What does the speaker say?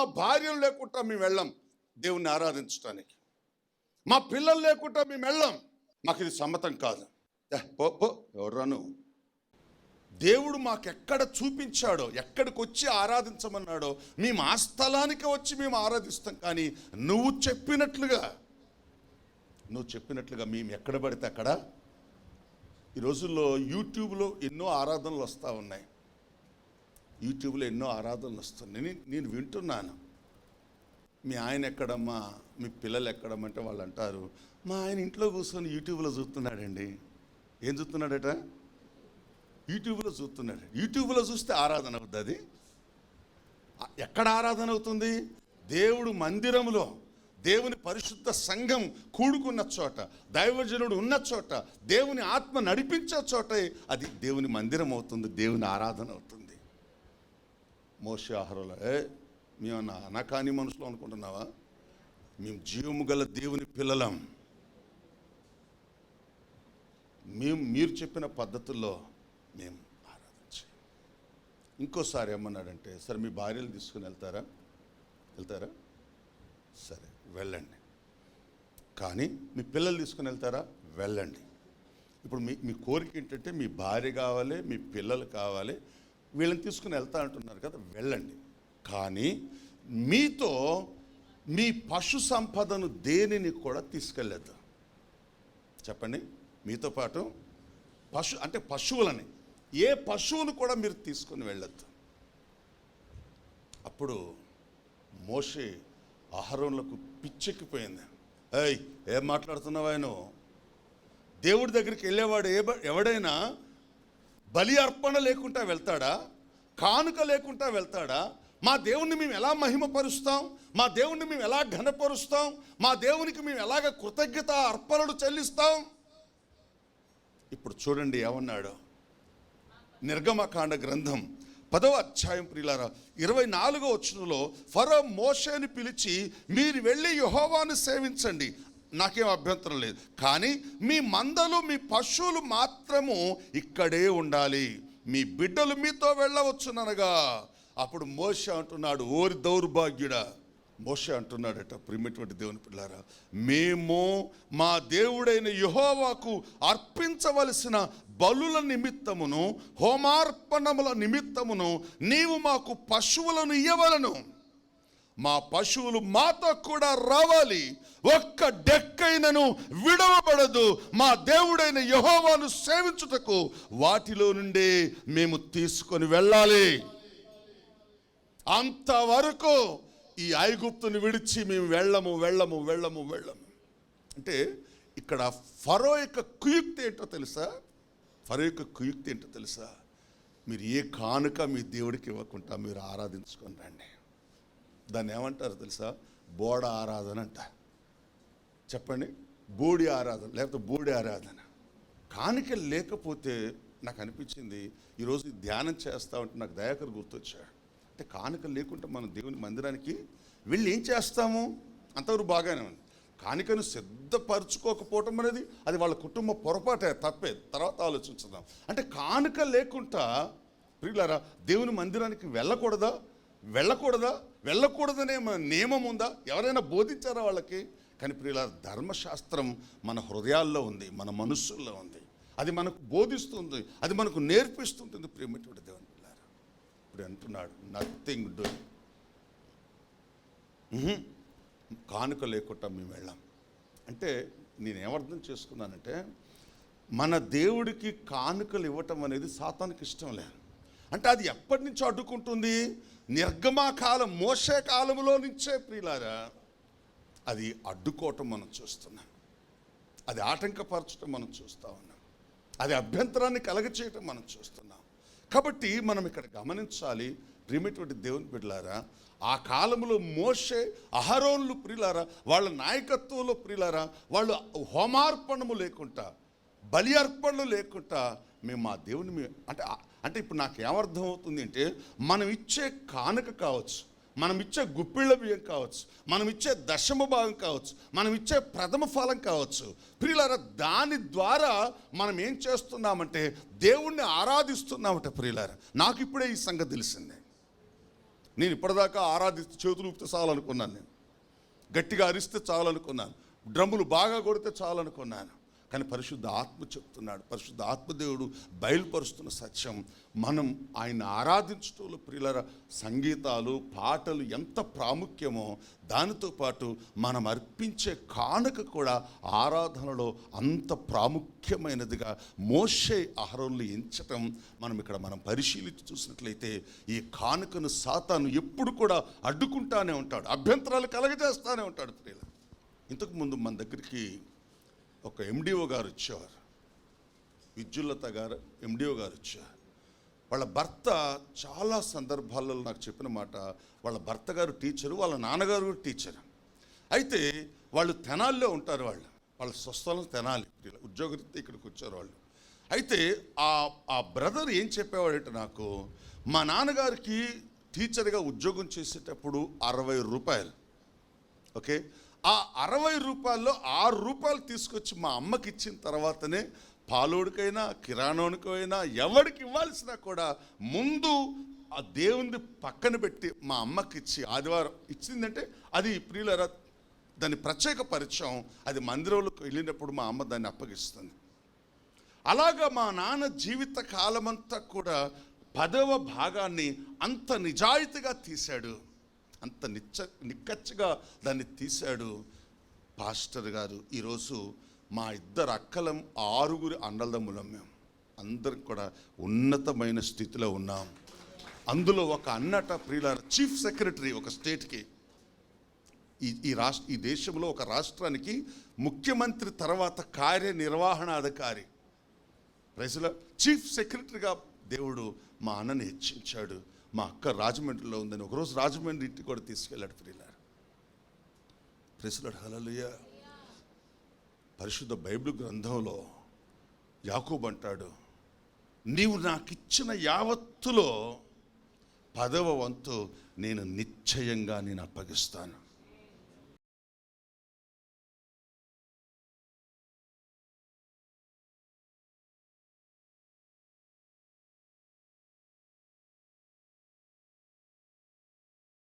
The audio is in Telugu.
మా భార్యలు లేకుండా మేము వెళ్ళాం దేవుణ్ణి ఆరాధించడానికి మా పిల్లలు లేకుండా మేము వెళ్ళాం. మాకు ఇది సమ్మతం కాదు. ఏ, పో పో ఎవరాను దేవుడు మాకు ఎక్కడ చూపించాడో ఎక్కడికి వచ్చి ఆరాధించమన్నాడో మేము ఆ స్థలానికి వచ్చి మేము ఆరాధిస్తాం కానీ నువ్వు చెప్పినట్లుగా నువ్వు చెప్పినట్లుగా మేము ఎక్కడ పడితే అక్కడ ఈ రోజుల్లో యూట్యూబ్లో ఎన్నో ఆరాధనలు వస్తూ ఉన్నాయి. యూట్యూబ్లో ఎన్నో ఆరాధనలు వస్తున్నాయి. నేను వింటున్నాను. మీ ఆయన ఎక్కడమ్మా? మీ పిల్లలు ఎక్కడమ్మంటే వాళ్ళు అంటారు మా ఆయన ఇంట్లో కూర్చొని యూట్యూబ్లో చూస్తున్నాడండి. ఏం చూస్తున్నాడట? యూట్యూబ్లో చూస్తున్నాడు. యూట్యూబ్లో చూస్తే ఆరాధన అవుతుంది అది? ఎక్కడ ఆరాధన అవుతుంది? దేవుడు మందిరంలో దేవుని పరిశుద్ధ సంఘం కూడుకున్న చోట దైవజనుడు ఉన్న చోట దేవుని ఆత్మ నడిపించే చోట అది దేవుని మందిరం అవుతుంది దేవుని ఆరాధన అవుతుంది. మోసే ఆహారాలు ఏ మేము అనకాని మనుషులు అనుకుంటున్నావా? మేము జీవము గల దేవుని పిల్లలం. మేము మీరు చెప్పిన పద్ధతుల్లో మేము ఆరాధించి ఇంకోసారి ఏమన్నాడంటే సరే మీ భార్యలు తీసుకుని వెళ్తారా? వెళ్తారా? సరే వెళ్ళండి. కానీ మీ పిల్లలు తీసుకుని వెళ్తారా? వెళ్ళండి. ఇప్పుడు మీ మీ కోరిక ఏంటంటే మీ భార్య కావాలి మీ పిల్లలు కావాలి. వీళ్ళని తీసుకుని వెళ్తా అంటున్నారు కదా వెళ్ళండి. కానీ మీతో మీ పశు సంపదను దేనిని కూడా తీసుకెళ్ళద్దు. చెప్పండి మీతో పాటు పశు అంటే పశువులని ఏ పశువును కూడా మీరు తీసుకొని వెళ్ళొద్దు. అప్పుడు మోషే ఆహారంలోకి పిచ్చెక్కిపోయింది. ఏయ్ ఏం మాట్లాడుతున్నావు ఆయన దేవుడి దగ్గరికి వెళ్ళేవాడు ఏ ఎవడైనా బలి అర్పణ లేకుండా వెళ్తాడా? కానుక లేకుండా వెళ్తాడా? మా దేవుణ్ణి మేము ఎలా మహిమపరుస్తాం? మా దేవుణ్ణి మేము ఎలా ఘనపరుస్తాం? మా దేవునికి మేము ఎలాగ కృతజ్ఞత అర్పణలు చెల్లిస్తాం? ఇప్పుడు చూడండి ఏమన్నాడు? నిర్గమకాండ గ్రంథం పదవ అధ్యాయం ప్రియులారా ఇరవై నాలుగో వచ్చులో ఫరో మోషేని పిలిచి మీరు వెళ్ళి యహోవాను సేవించండి. నాకేం అభ్యంతరం లేదు. కానీ మీ మందలు మీ పశువులు మాత్రము ఇక్కడే ఉండాలి. మీ బిడ్డలు మీతో వెళ్ళవచ్చుననగా. అప్పుడు మోష అంటున్నాడు ఓరి దౌర్భాగ్యుడా! మోష అంటున్నాడట ప్రిమిటువంటి దేవుని పిల్లారా మేము మా దేవుడైన యహోవాకు అర్పించవలసిన బలుల నిమిత్తమును హోమార్పణముల నిమిత్తమును నీవు మాకు పశువులను ఇయ్యవలను. మా పశువులు మాతో కూడా రావాలి. ఒక్క డెక్కైనను విడవబడదు. మా దేవుడైన యహోవాను సేవించుటకు వాటిలో నుండే మేము తీసుకొని వెళ్ళాలి. అంతవరకు ఈ ఐగుప్తుని విడిచి మేము వెళ్ళము వెళ్ళము వెళ్ళము వెళ్ళము. అంటే ఇక్కడ ఫరో యొక్క కుయుక్తి ఏంటో తెలుసా? ఫరో యొక్క కుయుక్తి ఏంటో తెలుసా? మీరు ఏ కానుక మీ దేవుడికి ఇవ్వకుండా మీరు ఆరాధించుకొని రండి. దాన్ని ఏమంటారు తెలుసా? బోడ ఆరాధన అంట. చెప్పండి. బూడి ఆరాధన లేకపోతే బూడి ఆరాధన. కానుక లేకపోతే నాకు అనిపించింది ఈరోజు ధ్యానం చేస్తా ఉంటే నాకు దయాకర్ గుర్తొచ్చాడు. అంటే కానుక లేకుంటే మనం దేవుని మందిరానికి వెళ్ళి ఏం చేస్తాము? అంతవరకు బాగానే ఉంది. కానుకను సిద్ధపరచుకోకపోవటం అనేది అది వాళ్ళ కుటుంబ పొరపాటే తప్పే. తర్వాత ఆలోచించుదాం. అంటే కానుక లేకుండా ప్రియులారా దేవుని మందిరానికి వెళ్ళకూడదా? వెళ్ళకూడదా? వెళ్ళకూడదనే నియమం ఉందా? ఎవరైనా బోధించారా వాళ్ళకి? కానీ ప్రియుల ధర్మశాస్త్రం మన హృదయాల్లో ఉంది మన మనస్సుల్లో ఉంది. అది మనకు బోధిస్తుంది అది మనకు నేర్పిస్తుంటుంది ప్రేమటువంటి దేవుని పిల్లారా. ఇప్పుడు అంటున్నాడు నథింగ్ డూ కానుక లేకుండా మేము వెళ్ళాం. అంటే నేనేమర్థం చేసుకున్నానంటే మన దేవుడికి కానుకలు ఇవ్వటం అనేది సాతానికి ఇష్టం లేదు. అంటే అది ఎప్పటి నుంచో అడ్డుకుంటుంది? నిర్గమాకాలం మోసే కాలంలో నుంచే ప్రియులారా అది అడ్డుకోవటం మనం చూస్తున్నాం. అది ఆటంకపరచడం మనం చూస్తూ ఉన్నాం. అది అభ్యంతరాన్ని కలగచేయటం మనం చూస్తున్నాం. కాబట్టి మనం ఇక్కడ గమనించాలి ప్రియమైనటువంటి దేవుని బిడ్డలారా ఆ కాలంలో మోసే అహరోన్లు ప్రియులారా వాళ్ళ నాయకత్వంలో ప్రియులారా వాళ్ళు హోమార్పణము లేకుండా బలి అర్పణలు లేకుండా మేము మా దేవుని అంటే అంటే ఇప్పుడు నాకు ఏమర్థం అవుతుంది అంటే మనం ఇచ్చే కానుక కావచ్చు మనం ఇచ్చే గుప్పిళ్ళ బియ్యం కావచ్చు మనం ఇచ్చే దశమ భాగం కావచ్చు మనం ఇచ్చే ప్రథమ ఫలం కావచ్చు ప్రియులారా దాని ద్వారా మనం ఏం చేస్తున్నామంటే దేవుణ్ణి ఆరాధిస్తున్నామంటే ప్రియులారా. నాకు ఇప్పుడే ఈ సంగతి తెలిసిందే. నేను ఇప్పటిదాకా ఆరాధిస్తే చేతులు ఊపితే చాలనుకున్నాను నేను. గట్టిగా అరిస్తే చాలనుకున్నాను. డ్రమ్ములు బాగా కొడితే చాలనుకున్నాను. కానీ పరిశుద్ధ ఆత్మ చెప్తున్నాడు. పరిశుద్ధ ఆత్మదేవుడు బయలుపరుస్తున్న సత్యం. మనం ఆయన ఆరాధించటంలో ప్రియుల సంగీతాలు పాటలు ఎంత ప్రాముఖ్యమో దానితో పాటు మనం అర్పించే కానుక కూడా ఆరాధనలో అంత ప్రాముఖ్యమైనదిగా మోషే ఆహారంలో ఎంచటం మనం ఇక్కడ మనం పరిశీలించి చూసినట్లయితే ఈ కానుకను సాతాను ఎప్పుడు కూడా అడ్డుకుంటానే ఉంటాడు. అభ్యంతరాలు కలగజేస్తానే ఉంటాడు ప్రియుల ఇంతకుముందు మన దగ్గరికి ఒక ఎండిఓ గారు వచ్చేవారు. విద్యుల్లత గారు ఎండిఓ గారు వచ్చారు వాళ్ళ భర్త చాలా సందర్భాల్లో నాకు చెప్పిన మాట వాళ్ళ భర్త గారు టీచరు వాళ్ళ నాన్నగారు కూడా టీచర్. అయితే వాళ్ళు తెనాల్లో ఉంటారు వాళ్ళు. వాళ్ళ స్వస్థలం తెనాలి ఉద్యోగరీత్యా ఇక్కడికి వచ్చారు వాళ్ళు. అయితే ఆ ఆ బ్రదర్ ఏం చెప్పేవాడంటే నాకు మా నాన్నగారికి టీచర్గా ఉద్యోగం చేసేటప్పుడు అరవై రూపాయలు. ఓకే? ఆ అరవై రూపాయల్లో ఆరు రూపాయలు తీసుకొచ్చి మా అమ్మకి ఇచ్చిన తర్వాతనే పాలోడికైనా కిరాణోనికైనా ఎవరికి ఇవ్వాల్సినా కూడా ముందు ఆ దేవుని పక్కన పెట్టి మా అమ్మకి ఇచ్చి ఆదివారం ఇచ్చిందంటే అది ప్రియులరా దాని ప్రత్యేక పరిచయం. అది మందిరంలోకి వెళ్ళినప్పుడు మా అమ్మ దాన్ని అప్పగిస్తుంది. అలాగా మా నాన్న జీవిత కాలమంతా కూడా పదవ భాగాన్ని అంత నిజాయితీగా తీశాడు. అంత నిచ్చ నిక్కచ్చిగా దాన్ని తీశాడు పాస్టర్ గారు. ఈరోజు మా ఇద్దరు అక్కలం ఆరుగురు అండలదమ్ములం మేము అందరికి కూడా ఉన్నతమైన స్థితిలో ఉన్నాం. అందులో ఒక అన్నట ప్రియుల చీఫ్ సెక్రటరీ ఒక స్టేట్కి. ఈ ఈ రాష్ట్ర ఈ దేశంలో ఒక రాష్ట్రానికి ముఖ్యమంత్రి తర్వాత కార్యనిర్వహణాధికారి. ప్రజల చీఫ్ సెక్రటరీగా దేవుడు మా అన్నని హెచ్చించాడు. మా అక్క రాజమండ్రిలో ఉందని ఒకరోజు రాజమండ్రి ఇంటికి కూడా తీసుకెళ్ళాడు ప్రియులారు. ప్రెసిలాడు హలలుయ పరిశుద్ధ బైబిల్ గ్రంథంలో యాకూబ్ అంటాడు నీవు నాకిచ్చిన యావత్తులో పదవ వంతు నేను నిశ్చయంగా నేను అప్పగిస్తాను.